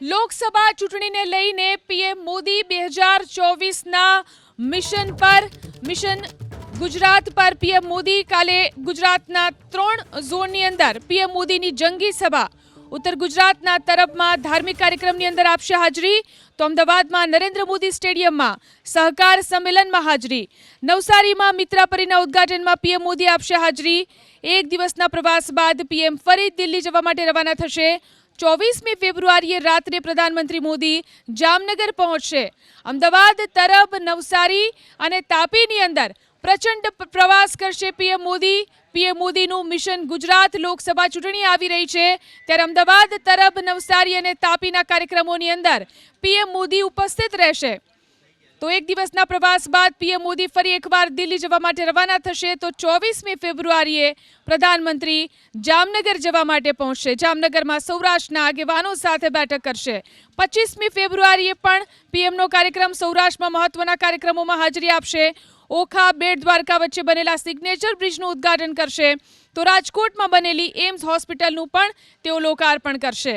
લોકસભા ચૂંટણીને લઈને પીએમ મોદી બે હજાર ચોવીસના મિશન પર, મિશન ગુજરાત પર પીએમ મોદી કાલે ગુજરાતના ત્રણ ઝોનની અંદર પીએમ મોદીની જંગી સભા ઉત્તર ગુજરાતના તરફમાં ધાર્મિક કાર્યક્રમની અંદર આપશે હાજરી. તો અમદાવાદમાં નરેન્દ્ર મોદી સ્ટેડિયમમાં સહકાર સંમેલનમાં હાજરી. નવસારીમાં મિત્રાપરીના ઉદ્ઘાટનમાં પીએમ મોદી આપશે હાજરી. એક દિવસના પ્રવાસ બાદ પીએમ ફરી દિલ્હી જવા માટે રવાના થશે. ચોવીસમી ફેબ્રુઆરીએ રાત્રે પ્રધાનમંત્રી મોદી જામનગર પહોંચશે. અમદાવાદ તરબ નવસારી અને તાપીની અંદર પ્રચંડ પ્રવાસ કરશે પીએમ મોદી. પીએમ મોદીનું મિશન ગુજરાત લોકસભા ચૂંટણી આવી રહી છે. ત્યારે અમદાવાદ તરબ નવસારી અને તાપીના કાર્યક્રમોની અંદર પીએમ મોદી ઉપસ્થિત રહેશે. તો એક દિવસના પ્રવાસ બાદ પીએમ મોદી ફરી એકવાર દિલ્હી જવા માટે રવાના થશે. તો ચોવીસમી ફેબ્રુઆરીએ પ્રધાનમંત્રી જામનગર જવા માટે પહોંચશે. જામનગરમાં સૌરાષ્ટ્રના આગેવાનો સાથે બેઠક કરશે. પચીસમી ફેબ્રુઆરીએ પણ પીએમનો કાર્યક્રમ સૌરાષ્ટ્રમાં મહત્વના કાર્યક્રમોમાં હાજરી આપશે. ઓખા, બેટ દ્વારકા વચ્ચે બનેલા સિગ્નેચર બ્રિજનું ઉદ્ઘાટન કરશે. તો રાજકોટમાં બનેલી એમ્સ હોસ્પિટલનું પણ તેઓ લોકાર્પણ કરશે.